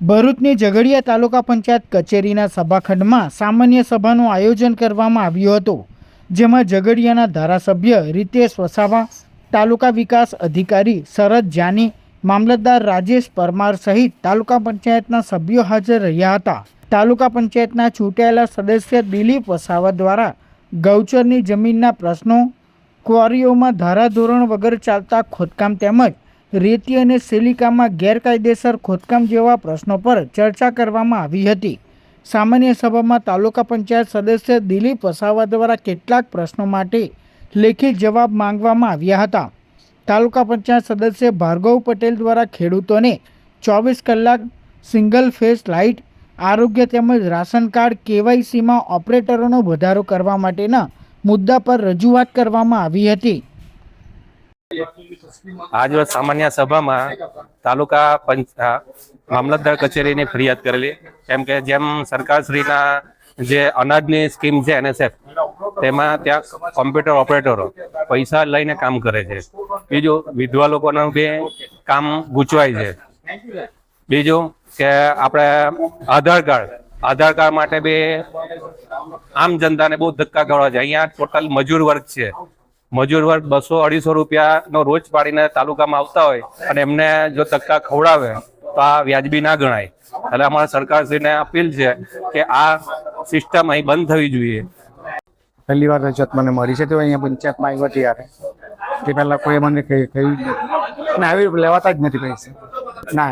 ભરૂચની ઝઘડિયા તાલુકા પંચાયત કચેરીના સભાખંડમાં સામાન્ય સભાનું આયોજન કરવામાં આવ્યું હતું, જેમાં ઝઘડિયાના ધારાસભ્ય રીતેશ વસાવા, તાલુકા વિકાસ અધિકારી શરદ જાની, મામલતદાર રાજેશ પરમાર સહિત તાલુકા પંચાયતના સભ્યો હાજર રહ્યા હતા. તાલુકા પંચાયતના ચૂંટાયેલા સદસ્ય દિલીપ વસાવા દ્વારા ગૌચરની જમીનના પ્રશ્નો, ક્વોરીઓમાં ધારાધોરણ વગર ચાલતા ખોદકામ તેમજ રેતી અને સિલિકામાં ગેરકાયદેસર ખોદકામ જેવા પ્રશ્નો પર ચર્ચા કરવામાં આવી હતી. સામાન્ય સભામાં તાલુકા પંચાયત સદસ્ય દિલીપ વસાવા દ્વારા કેટલાક પ્રશ્નો માટે લેખિત જવાબ માંગવામાં આવ્યા હતા. તાલુકા પંચાયત સદસ્ય ભાર્ગવ પટેલ દ્વારા ખેડૂતોને ચોવીસ કલાક સિંગલ ફેસ લાઇટ, આરોગ્ય તેમજ રાશન કાર્ડ, કેવાયસીમાં ઓપરેટરોનો વધારો કરવા માટેના મુદ્દા પર રજૂઆત કરવામાં આવી હતી. આજરોજ સામાન્ય સભામાં તાલુકા પંચ મામલતદાર કચેરીની ફરિયાદ કરેલી. કેમ કે જેમ સરકારશ્રીના જે અનાજની સ્કીમ છે એનએસએફ, તેમાં ત્યાં કોમ્પ્યુટર ઓપરેટરો પૈસા લઈને કામ કરે છે. બીજું, વિધવા લોકોનું બે કામ ગૂંચવાય છે. બીજું કે આપણે આધાર કાર્ડ આધાર કાર્ડ માટે બી આમ જનતાને બહુ ધક્કા કરવા છે. અહીંયા ટોટલ મજૂર વર્ગ છે. મજૂર વર્ગ બસો અઢીસો રૂપિયાનો રોજ પાડીને તાલુકામાં આવતા હોય અને એમને જો ધક્કા ખવડાવે તો આ વ્યાજબી ના ગણાય. એટલે અમારા સરકારશ્રીને અપીલ છે કે આ સિસ્ટમ અહીં બંધ થવી જોઈએ. પહેલી વાર રજૂઆત મને મળી છે તો અહીંયા પંચાયતમાં આવ્યો ત્યારે. તે પહેલાં કોઈ મને કહી કહ્યું ને આવી લેવાતા જ નથી પૈસા. ના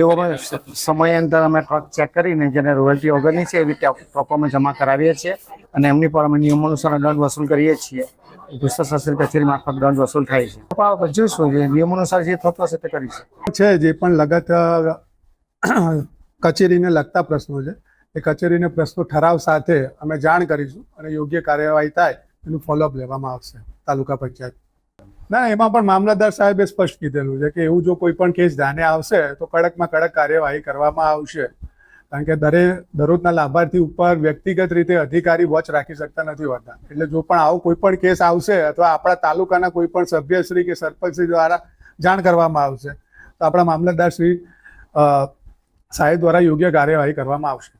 એવો અમે સમયાંતર અમે ચેક કરીને જેને રોયલ્ટી વગરની છે, એવી ટ્રકો અમે જમા કરાવીએ છીએ. અને એમની પર અમે નિયમો અનુસાર દંડ વસૂલ કરીએ છીએ. શાસ્ત્રી કચેરી મારફત દંડ વસૂલ થાય છે. જોઈશું જે નિયમો અનુસાર જે થતું હશે તે કરીશું. છે જે પણ લગત કચેરીને લગતા પ્રશ્નો છે. એ કચેરીને પ્રશ્નો ઠરાવ સાથે અમે જાણ કરીશું અને યોગ્ય કાર્યવાહી થાય એનું ફોલોઅપ લેવામાં આવશે તાલુકા પંચાયત. ના, એમાં પણ મામલતદાર સાહેબે સ્પષ્ટ કીધેલું છે કે એવું જો કોઈ પણ કેસ ધ્યાને આવશે તો કડકમાં કડક કાર્યવાહી કરવામાં આવશે. કારણ કે દરે દરરોજના લાભાર્થી ઉપર વ્યક્તિગત રીતે અધિકારી વોચ રાખી શકતા નથી હોતા. એટલે જો પણ આવો કોઈ પણ કેસ આવશે અથવા આપણા તાલુકાના કોઈ પણ સભ્યશ્રી કે સરપંચશ્રી દ્વારા જાણ કરવામાં આવશે, તો આપણા મામલતદાર શ્રી સાહેબ દ્વારા યોગ્ય કાર્યવાહી કરવામાં આવશે.